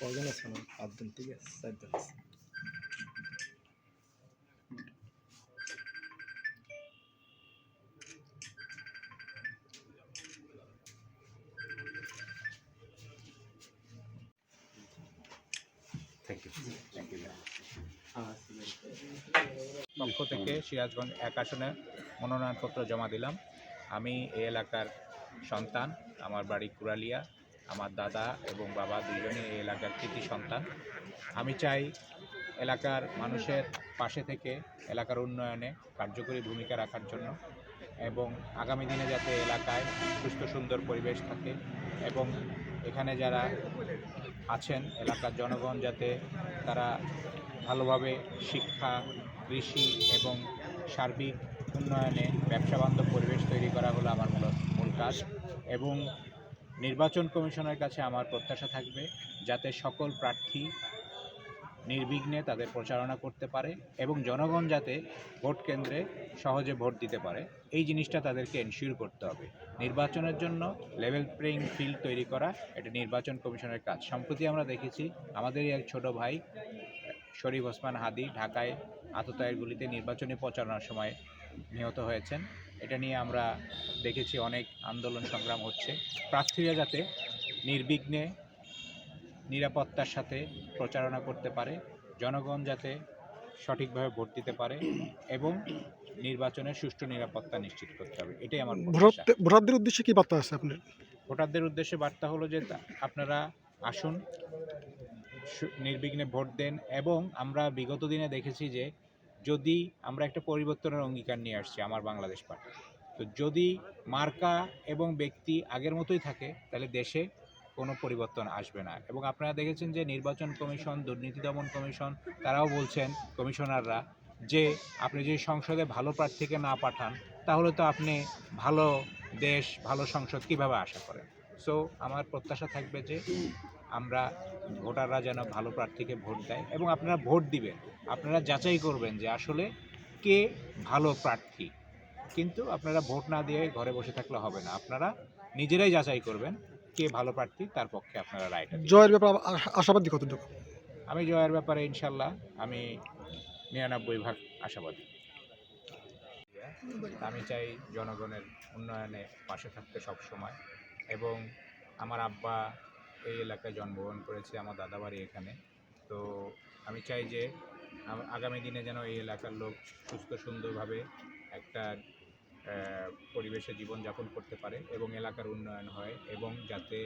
কজন আছে? আমার পাঁচজন ঠিক আছে চারজন পক্ষ থেকে সিরাজগঞ্জ এক আসনে মনোনয়নপত্র জমা দিলাম। আমি এই এলাকার সন্তান আমার বাড়ি কুরালিয়া। আমার দাদা এবং বাবা দুজনই এই এলাকার কৃতি সন্তান। আমি চাই এলাকার মানুষের পাশে থেকে এলাকার উন্নয়নে কার্যকরী ভূমিকা রাখার জন্য এবং আগামী দিনে যাতে এলাকায় সুস্থ, সুন্দর পরিবেশ থাকে এবং এখানে যারা আছেন এলাকার জনগণ যাতে তারা ভালোভাবে শিক্ষা, কৃষি এবং সার্বিক উন্নয়নে ব্যবসা বান্ধব পরিবেশ তৈরি করা হলো আমার মূল কাজ এবং নির্বাচন কমিশনের কাছে আমার প্রত্যাশা থাকবে যাতে সকল প্রার্থী নির্বিঘ্নে তাদের প্রচারণা করতে পারে এবং জনগণ যাতে ভোট কেন্দ্রে সহজে ভোট দিতে পারে। এই জিনিসটা তাদেরকে এনশিওর করতে হবে। নির্বাচনের জন্য লেভেল প্লেইং ফিল্ড তৈরি করা এটা নির্বাচন কমিশনের কাজ। সম্প্রতি আমরা দেখেছি আমাদেরই এক ছোট ভাই, শরীফ ওসমান হাদি, ঢাকায় আততায়ের গুলিতে নির্বাচনী প্রচারণার সময় নিহত হয়েছেন। এটা নিয়ে আমরা দেখেছি অনেক আন্দোলন সংগ্রাম হচ্ছে। প্রার্থীরা যাতে নির্বিঘ্নে নিরাপত্তার সাথে প্রচারণা করতে পারে জনগণ যাতে সঠিকভাবে ভোট দিতে পারে এবং নির্বাচনের সুষ্ঠু নিরাপত্তা নিশ্চিত করতে হবে। এটাই আমার ভোটারদের উদ্দেশ্যে কি বার্তা আছে আপনার? ভোটারদের উদ্দেশ্যে বার্তা হলো যে তা- আপনারা আসুন নির্বিঘ্নে ভোট দেন এবং আমরা বিগত দিনে দেখেছি যে যদি আমরা একটা পরিবর্তনের অঙ্গীকার নিয়ে আসছি আমার বাংলাদেশ পার্টি, তো যদি মার্কা এবং ব্যক্তি আগের মতোই থাকে, তাহলে দেশে কোনো পরিবর্তন আসবে না। এবং আপনারা দেখেছেন যে নির্বাচন কমিশন, দুর্নীতি দমন কমিশন, তারাও বলছেন কমিশনাররা যে আপনি যদি সংসদে ভালো প্রার্থীকে না পাঠান, তাহলে তো আপনি ভালো দেশ, ভালো সংসদ কীভাবে আশা করেন? সো আমার প্রত্যাশা থাকবে যে আমরা ভোটাররা যেন ভালো প্রার্থীকে ভোট দেয় এবং আপনারা ভোট দিবেন। আপনারা যাচাই করবেন যে আসলে কে ভালো প্রার্থী। কিন্তু আপনারা ভোট না দিয়ে ঘরে বসে থাকলে হবে না। আপনারা নিজেরাই যাচাই করবেন কে ভালো প্রার্থী তার পক্ষে আপনারা রায়টা জয়ের ব্যাপারে আশাবাদী কতটুকু? আমি জয়ের ব্যাপারে ইনশাল্লাহ আমি নিরানব্বই ভাগ আশাবাদী। আমি চাই জনগণের উন্নয়নে পাশে থাকতে সব সময় এবং আমার আব্বা এই এলাকায় জন্মগ্রহণ করেছে আমার দাদা বাড়ি এখানে। তো আমি চাই যে আগামী দিনে যেন এই এলাকার লোক সুস্থ, সুন্দরভাবে একটা পরিবেশে জীবনযাপন করতে পারে এবং এলাকার উন্নয়ন হয় এবং যাতে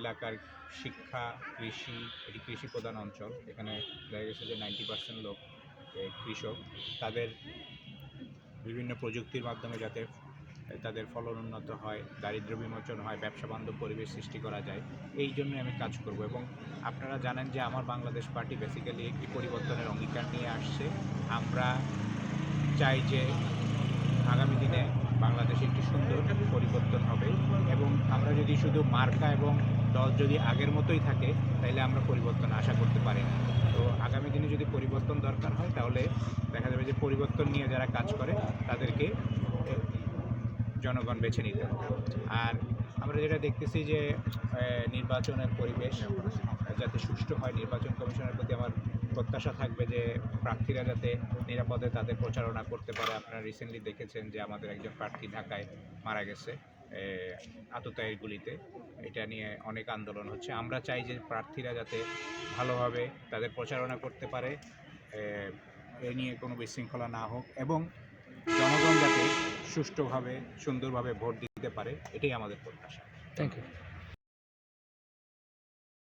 এলাকার শিক্ষা, কৃষি, এটি কৃষি প্রধান অঞ্চল, এখানে দেখা গেছে যে নাইনটি পার্সেন্ট লোক কৃষক, তাদের বিভিন্ন প্রযুক্তির মাধ্যমে যাতে তাদের ফলন উন্নত হয়, দারিদ্র বিমোচন হয়, ব্যবসা বান্ধব পরিবেশ সৃষ্টি করা যায়, এই জন্যই আমি কাজ করব। এবং আপনারা জানেন যে আমার বাংলাদেশ পার্টি বেসিক্যালি একটি পরিবর্তনের অঙ্গীকার নিয়ে আসছে। আমরা চাই যে আগামী দিনে বাংলাদেশে একটি সুন্দর পরিবর্তন হবে এবং আমরা যদি শুধু মার্কা এবং দল যদি আগের মতোই থাকে তাহলে আমরা পরিবর্তন আশা করতে পারি না। তো আগামী দিনে যদি পরিবর্তন দরকার হয়, তাহলে দেখা যাবে যে পরিবর্তন নিয়ে যারা কাজ করে, তাদেরকে জনগণ বেছে নিতে আর আমরা যেটা দেখতেছি যে নির্বাচনের পরিবেশ যাতে সুষ্ঠু হয় নির্বাচন কমিশনের প্রতি আমার প্রত্যাশা থাকবে যে প্রার্থীরা যাতে নিরাপদে তাদের প্রচারণা করতে পারে। আপনারা রিসেন্টলি দেখেছেন যে আমাদের একজন প্রার্থী ঢাকায় মারা গেছে আততায়ীর গুলিতে। এটা নিয়ে অনেক আন্দোলন হচ্ছে। আমরা চাই যে প্রার্থীরা যাতে ভালোভাবে তাদের প্রচারণা করতে পারে এ, নিয়ে কোনো বিশৃঙ্খলা না হোক। এবং সুষ্ঠুভাবে সুন্দরভাবে ভোট দিতে পারে এটাই আমাদের প্রত্যাশা। Thank you